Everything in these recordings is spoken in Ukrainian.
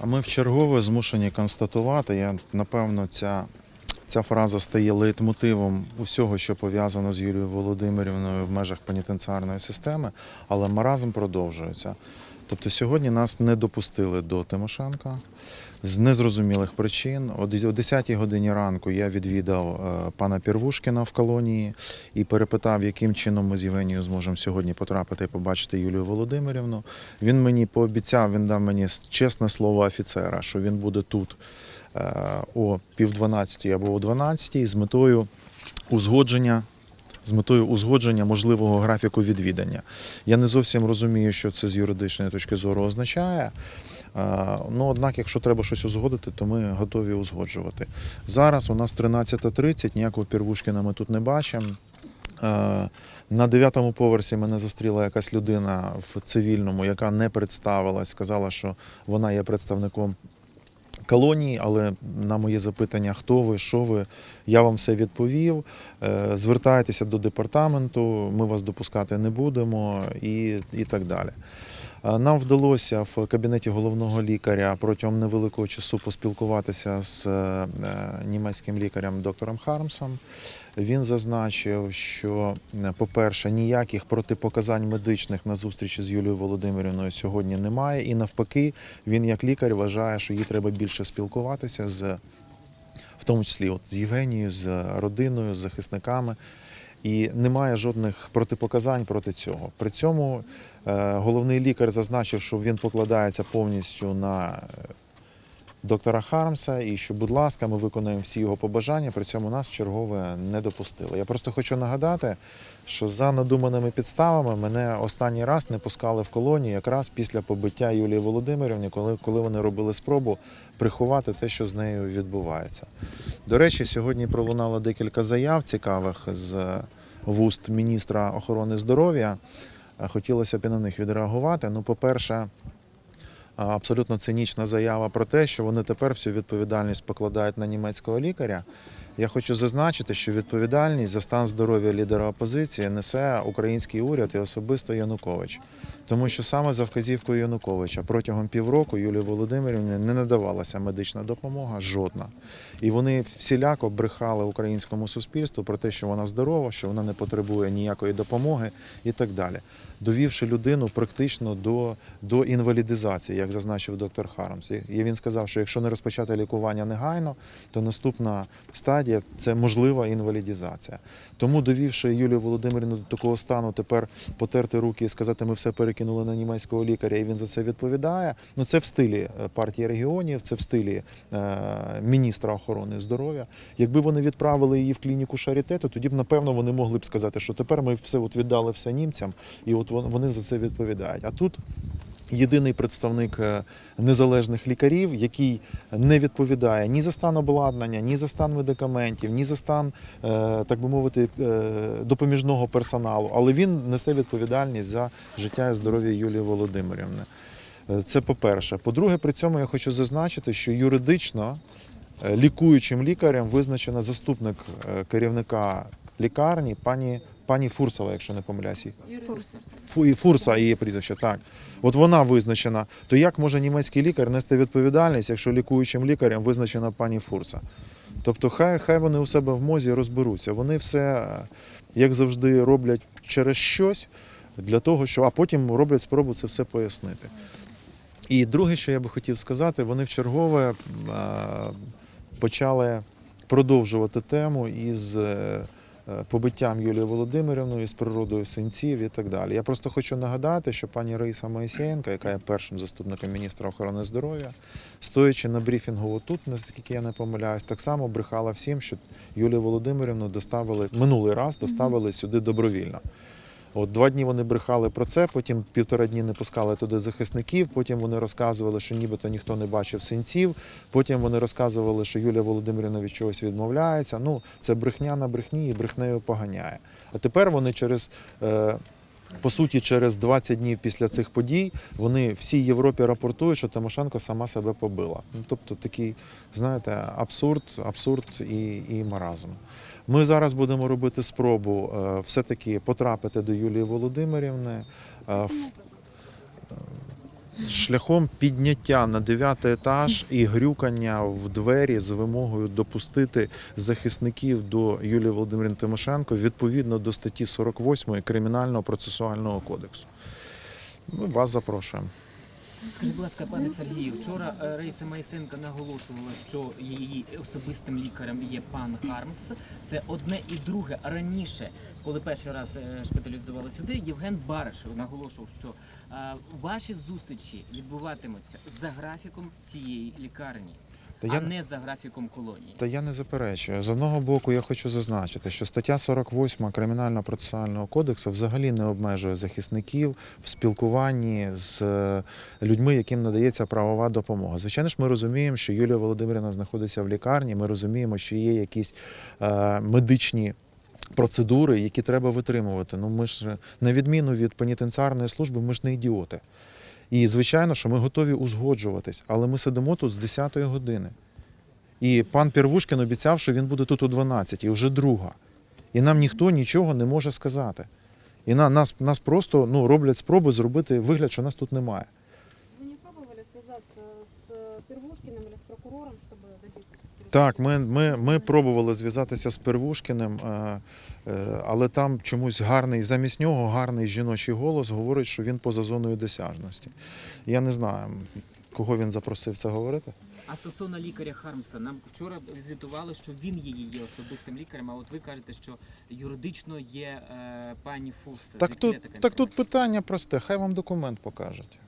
А ми в чергове змушені констатувати. Я напевно, ця, ця фраза стає лейтмотивом усього, що пов'язано з Юлією Володимирівною в межах пенітенціарної системи, але маразм продовжується. Тобто сьогодні нас не допустили до Тимошенка з незрозумілих причин. О 10 годині ранку я відвідав е, пана Пірвушкіна в колонії і перепитав, яким чином ми з Євгенією зможемо сьогодні потрапити і побачити Юлію Володимирівну. Він мені пообіцяв, він дав мені чесне слово офіцера, що він буде тут е, о пів дванадцятій або о дванадцятій з метою узгодження. З метою узгодження можливого графіку відвідання. Я не зовсім розумію, що це з юридичної точки зору означає. Ну, однак, якщо треба щось узгодити, то ми готові узгоджувати. Зараз у нас 13.30, ніякого Пірвушкіна ми тут не бачимо. На дев'ятому поверсі мене зустріла якась людина в цивільному, яка не представилась, сказала, що вона є представником колонії, але на моє запитання, хто ви, що ви, я вам все відповів. Е, Звертайтеся до департаменту, ми вас допускати не будемо і, і так далі. Нам вдалося в кабінеті головного лікаря протягом невеликого часу поспілкуватися з е, німецьким лікарем доктором Хармсом. Він зазначив, що, е, по-перше, ніяких протипоказань медичних на зустрічі з Юлією Володимирівною сьогодні немає. І навпаки, він як лікар вважає, що їй треба більше спілкуватися з, в тому числі от, з Євгенією, з родиною, з захисниками. І немає жодних протипоказань проти цього. При цьому е, головний лікар зазначив, що він покладається повністю на е, доктора Хармса, і що, будь ласка, ми виконуємо всі його побажання. При цьому нас чергове не допустили. Я просто хочу нагадати, що за надуманими підставами мене останній раз не пускали в колонію якраз після побиття Юлії Володимирівни, коли, коли вони робили спробу приховати те, що з нею відбувається. До речі, сьогодні пролунало декілька заяв цікавих з вуст міністра охорони здоров'я. Е, Хотілося б і на них відреагувати. Ну, по-перше, абсолютно цинічна заява про те, що вони тепер всю відповідальність покладають на німецького лікаря. Я хочу зазначити, що відповідальність за стан здоров'я лідера опозиції несе український уряд і особисто Янукович. Тому що саме за вказівкою Януковича протягом півроку Юлії Володимирівні не надавалася медична допомога жодна. І вони всіляко брехали українському суспільству про те, що вона здорова, що вона не потребує ніякої допомоги і так далі, довівши людину практично до, до інвалідизації, як зазначив доктор Харамс. І він сказав, що якщо не розпочати лікування негайно, то наступна стадія це можлива інвалідизація. Тому, довівши Юлію Володимирівну до такого стану, тепер потерти руки і сказати, ми все перекинули на німецького лікаря, і він за це відповідає. Ну це в стилі е, партії регіонів, це в стилі е, міністра охорони здоров'я. Якби вони відправили її в клініку Шаріте, то тоді б напевно вони могли б сказати, що тепер ми все от віддали все німцям, і от вони за це відповідають. А тут єдиний представник е, незалежних лікарів, який не відповідає ні за стан обладнання, ні за стан медикаментів, ні за стан, е, так би мовити, е, допоміжного персоналу, але він несе відповідальність за життя і здоров'я Юлії Володимирівни. Це по-перше. По-друге, при цьому я хочу зазначити, що юридично лікуючим лікарем визначена заступник е, керівника лікарні пані. Пані Фурсова, якщо не помиляюсь, Фу- і Фурса її прізвище, так. От вона визначена. То як може німецький лікар нести відповідальність, якщо лікуючим лікарем визначена пані Фурса? Тобто, хай, хай вони у себе в мозі розберуться. Вони все, е, як завжди, роблять через щось для того, що а потім роблять спробу це все пояснити. І друге, що я би хотів сказати, вони в чергове е, почали продовжувати тему із е, побиттям Юлії Володимирівною, з природою синців і так далі. Я просто хочу нагадати, що пані Раїса Моїсеєнка, яка є першим заступником міністра охорони здоров'я, стоячи на брифінгу отут, наскільки я не помиляюсь, так само брехала всім, що Юлію Володимирівну доставили минулий раз, доставили сюди добровільно. От два дні вони брехали про це, потім півтора дні не пускали туди захисників. Потім вони розказували, що нібито ніхто не бачив синців. Потім вони розказували, що Юлія Володимирівна від чогось відмовляється. Ну, це брехня на брехні і брехнею поганяє. А тепер вони через. Е, по суті, через 20 днів після цих подій вони всій Європі рапортують, що Тимошенко сама себе побила. Ну, тобто такий, знаєте, абсурд, абсурд і, і маразм. Ми зараз будемо робити спробу е, все-таки потрапити до Юлії Володимирівни. Е, шляхом підняття на дев'ятий етаж і грюкання в двері з вимогою допустити захисників до Юлії Володимирівни Тимошенко відповідно до статті 48 Кримінального процесуального кодексу. Ми вас запрошуємо. Скажіть, будь ласка, пане Сергію, вчора е, Рейса Майсенка наголошувала, що її особистим лікарем є пан Хармс. Це одне і друге. Раніше, коли перший раз е, шпиталізували сюди, Євген Баришев наголошував, що е, ваші зустрічі відбуватимуться за графіком цієї лікарні, Та а я, не за графіком колонії. та я не заперечую. З одного боку, я хочу зазначити, що стаття 48 Кримінального процесуального кодексу взагалі не обмежує захисників в спілкуванні з е, людьми, яким надається правова допомога. Звичайно ж, ми розуміємо, що Юлія Володимирівна знаходиться в лікарні. Ми розуміємо, що є якісь е, медичні. Процедури, які треба витримувати. Ну ми ж на відміну від пенітенціарної служби, ми ж не ідіоти. І звичайно, що ми готові узгоджуватись, але ми сидимо тут з 10-ї години. І пан Первушкін обіцяв, що він буде тут о 12, і вже друга. І нам ніхто нічого не може сказати. І на, нас, нас просто ну, роблять спроби зробити вигляд, що нас тут немає. Вы не пробовали связаться с Первушкиным с прокурором, чтобы? Так, ми, ми, ми пробували зв'язатися з Первушкіним, е, е, але там чомусь гарний, замість нього гарний жіночий голос говорить, що він поза зоною досяжності. Я не знаю, кого він запросив це говорити. А стосовно лікаря Хармса, нам вчора звітували, що він її є особистим лікарем. А от ви кажете, що юридично є е, пані Фус. Так тут, так тут питання просте, хай вам документ покажуть.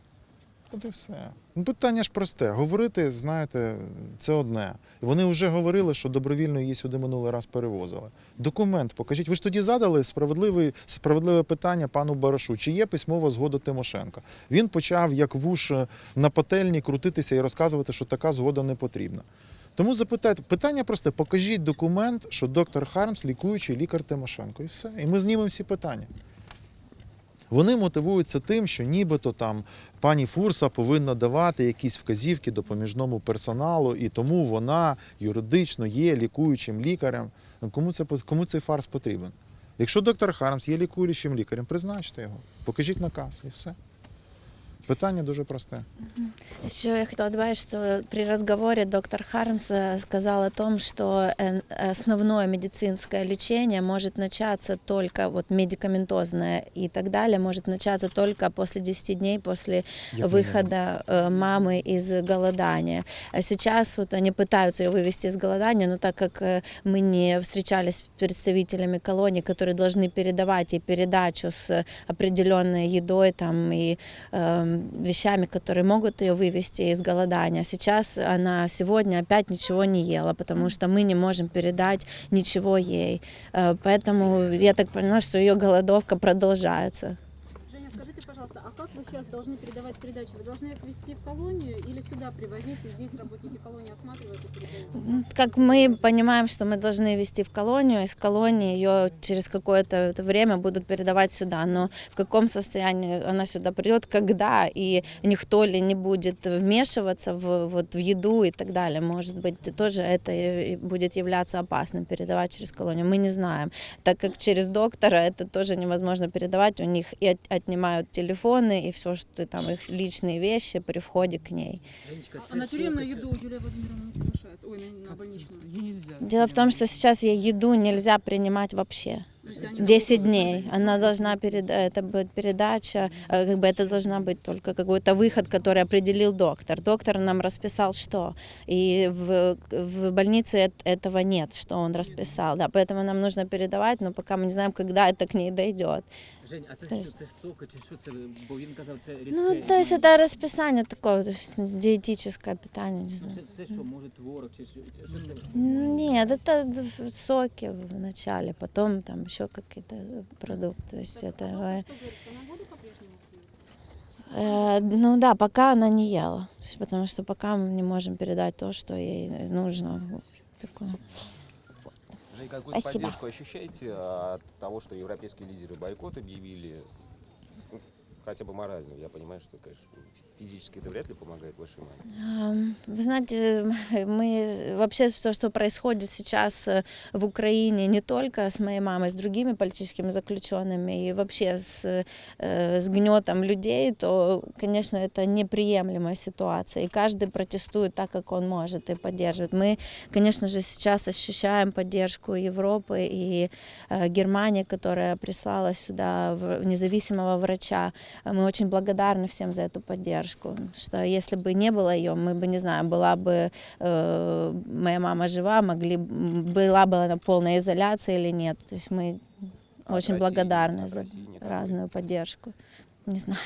От і все. Ну, питання ж просте. Говорити, знаєте, це одне. Вони вже говорили, що добровільно її сюди минулий раз перевозили. Документ покажіть. Ви ж тоді задали справедливе, справедливе питання пану Барашу, чи є письмова згода Тимошенка. Він почав, як вуш е, на пательні, крутитися і розказувати, що така згода не потрібна. Тому запитайте, питання просте: покажіть документ, що доктор Хармс лікуючий лікар Тимошенко. І все. І ми знімемо всі питання. Вони мотивуються тим, що нібито там пані Фурса повинна давати якісь вказівки допоміжному персоналу, і тому вона юридично є лікуючим лікарем. Ну, Кому, це, кому цей фарс потрібен? Якщо доктор Хармс є лікуючим лікарем, призначте його, покажіть наказ і все. Питання дуже просте. Еще я хотела добавить, что при разговоре доктор Хармс э, сказал о том, что э, основное медицинское лечение может начаться только вот медикаментозное и так далее, может начаться только после 10 дней после выхода э, мамы из голодания. А сейчас вот они пытаются ее вывести из голодания, но так как мы не встречались с представителями колонии, которые должны передавать ей передачу с определенной едой там и э, вещами, которые могут ее вывести из голодания. Сейчас она сегодня опять ничего не ела, потому что мы не можем передать ничего ей. Э, Поэтому я так поняла, что ее голодовка продолжается. Пожалуйста, а как вы сейчас должны передавать передачу? Вы должны их везти в колонию или сюда привозить, и здесь работники колонии осматривают и передают? Как мы понимаем, что мы должны вести в колонию, из колонии ее через какое-то время будут передавать сюда. Но в каком состоянии она сюда придет, когда и никто ли не будет вмешиваться в, вот, в еду и так далее, может быть, тоже это будет являться опасным передавать через колонию. Мы не знаем, так как через доктора это тоже невозможно передавать. У них и от- отнимают телефоны и все, что там их личные вещи при входе к ней. А на тюремную еду Юлия Владимировна не соглашается? Ой, на, больничную. Нельзя. Дело в том, что сейчас ей еду нельзя принимать вообще. Подожди, они 10 должны- дней. Она должна перед это будет передача, э, как бы это должна быть только какой-то выход, который определил доктор. Доктор нам расписал, что. И в, в больнице эт- этого нет, что он расписал. Да, поэтому нам нужно передавать, но пока мы не знаем, когда это к ней дойдет. Жень, а це То що? есть- Це ж соки чи що це? Бо він казав, це рідке. Ну, то есть і- это расписание такое, то есть диетическое питание, не Ну, знаю. Це, це що, може творог чи що? Що це? Нет, это в- соки вначале, потом там еще какие-то продукты. То есть Так, это а э, доктор что говорит, что она воду по-прежнему пьет? Э, Ну да, пока она не ела, То есть потому что пока мы не можем передать то, что ей нужно. Такое. Жень, какую-то Спасибо. поддержку ощущаете от того, что европейские лидеры бойкот объявили? Ну, Хотя бы моральную. Я понимаю, что, конечно, физически это вряд ли помогает вашей маме. Ам, Вы знаете, мы вообще то, что происходит сейчас э, в Украине, не только с моей мамой, с другими политическими заключенными и вообще с, э, с гнетом людей, то, конечно, это неприемлемая ситуация. И каждый протестует так, как он может и поддерживает. Мы, конечно же, сейчас ощущаем поддержку Европы и э, Германии, которая прислала сюда в- независимого врача. Мы очень благодарны всем за эту поддержку. Что если бы не было ее, мы бы, не знаю, была бы э, моя мама жива, могли, б- м, была бы она в полной изоляции или нет. То есть мы От очень России- благодарны от за России никак. разную поддержку. Не знаю.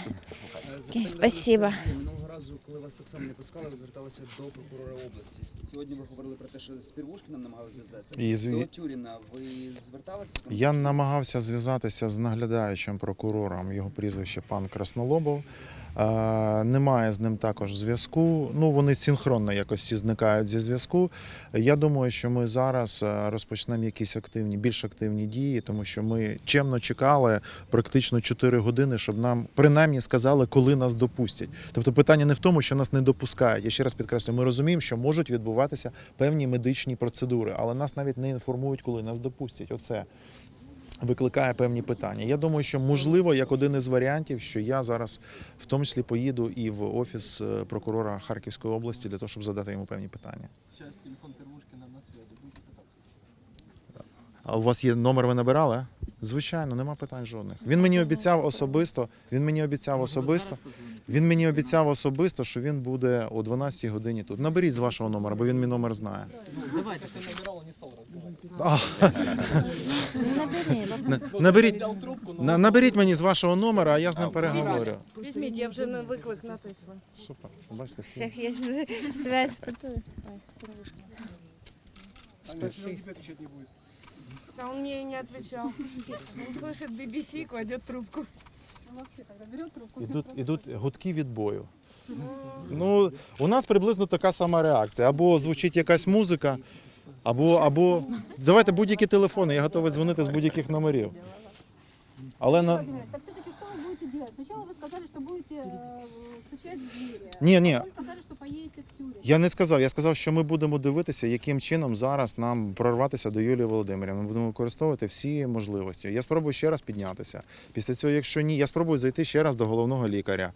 Е, Окей, спасибо. Минулого разу, коли вас так само не пускали, ви зверталися до прокурора області. Сьогодні ви говорили про те, що з Первушкиным намагалися зв'язатися. І зві- До Тюріна ви зверталися? Я намагався зв'язатися з наглядаючим прокурором, його прізвище пан Краснолобов. Немає з ним також зв'язку. Ну вони синхронно якось зникають зі зв'язку. Я думаю, що ми зараз е, розпочнемо якісь активні, більш активні дії, тому що ми чемно чекали практично 4 години, щоб нам принаймні сказали, коли нас допустять. Тобто питання не в тому, що нас не допускають. Я ще раз підкреслю, ми розуміємо, що можуть відбуватися певні медичні процедури, але нас навіть не інформують, коли нас допустять. Оце викликає певні питання. Я думаю, що можливо, як один із варіантів, що я зараз в тому числі поїду і в офіс е, прокурора Харківської області для того, щоб задати йому певні питання. Сейчас телефон Первушкина на. Будете пытаться? А у вас є номер, ви набирали? Звичайно, нема питань жодних. Він мені обіцяв особисто. Він мені обіцяв особисто. Він мені обіцяв особисто, що він буде о 12 годині тут. Наберіть з вашого номера, бо він мій номер знає. Давайте. Ты набирал, он не стал разговаривать. А, на- наберіть, Взял трубку, но... на- наберіть мені з вашого номера, а я з ним переговорю. Візьміть, я вже на виклик натисла. Супер. Бачите, У всі. всех есть связь с Пету- ой, с Первушкиным. Таня, тебе отвечать не будет. А он мне и не отвечал. Он слышит BBC, кладет трубку. Ну, вообще, тогда берет трубку. Ідуть, ідуть гудки відбою. Ну, у нас приблизно така сама реакція. Або звучить якась музика, або, або... давайте будь-які телефони, я готовий дзвонити з будь-яких номерів. Але на. Владимир, так все-таки что вы будете делать? Сначала вы сказали, что будете э, стучать в двери. Не, не. Потом сказали, что поедете к Тюрину. Я не сказав, я сказав, що ми будемо дивитися, яким чином зараз нам прорватися до Юлії Володимирівни. Ми будемо використовувати всі можливості. Я спробую ще раз піднятися. Після цього, якщо ні, я спробую зайти ще раз до головного лікаря.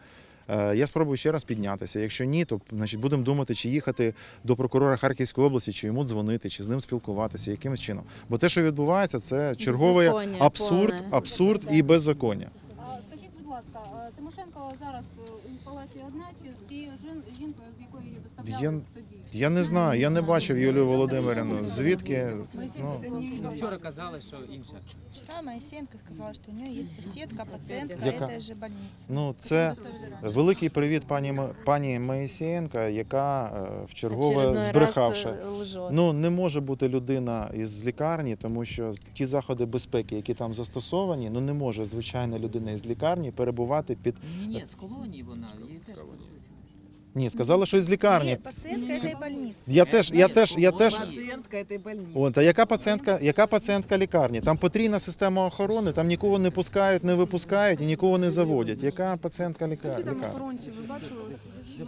Е, Я спробую ще раз піднятися. Якщо ні, то значить будемо думати, чи їхати до прокурора Харківської області, чи йому дзвонити, чи з ним спілкуватися, якимось чином. Бо те, що відбувається, це черговий абсурд, абсурд і беззаконня. А, Скажіть, будь ласка, а Тимошенко зараз е, у палаті одна чи з тією жін- жінкою, з якою її доставляли Я- тоді? Я не знаю, я не бачив Юлію Володимирівну. Звідки? Ну, Ну, вчора казали, що інше. Вчера Моисеенко сказала, что у нее есть соседка, пациентка Яка? этой же больницы. Ну, це великий привіт пані М- пані Моїсієнка, яка е, в чергове Очередной збрехавши. раз, э, лжет. Ну не може бути людина із лікарні, тому що ті заходи безпеки, які там застосовані, ну не може звичайна людина із лікарні перебувати під Ні, ні, з колонії вона. Її теж сюди. ні, сказали, що із лікарні. Нет, пациентка этой больницы. Я теж, я теж, я теж. Пацієнтка этой больницы. От, а яка пацієнтка, яка пацієнтка лікарні? Там потрійна система охорони, там нікого не пускають, не випускають і нікого не заводять. Яка пацієнтка лікар- лікарні? охоронці, ви бачили?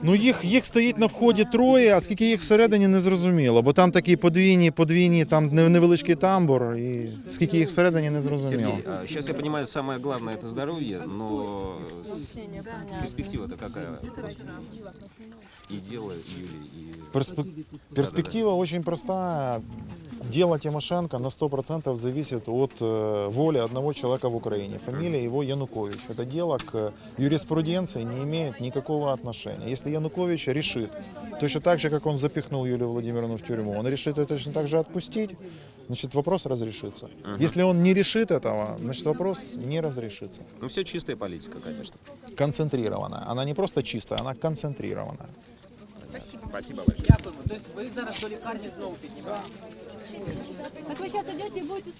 Ну їх, їх стоїть на вході троє, а скільки їх всередині не зрозуміло, бо там такі подвійні, подвійні, там не- невеличкий тамбур, і скільки їх всередині не зрозуміло. Сергей, сейчас я понимаю, самое главное это здоровье, но перспектива-то какая? И дело Юли, и... Перспек- Перспектива очень простая. Дело Тимошенко на 100% зависит от э, воли одного человека в Украине. Фамилия его Янукович. Это дело к юриспруденции не имеет никакого отношения. Если Янукович решит, точно так же, как он запихнул Юлию Владимировну в тюрьму, он решит ее точно так же отпустить, значит вопрос разрешится. Если он не решит этого, значит вопрос не разрешится. Ну, все чистая политика, конечно. Концентрированная. Она не просто чистая, она концентрированная. Спасибо Спасибо большое. Дякую. То есть вы зараз до лікарні знову піднімаєте. Так вы сейчас идете и будете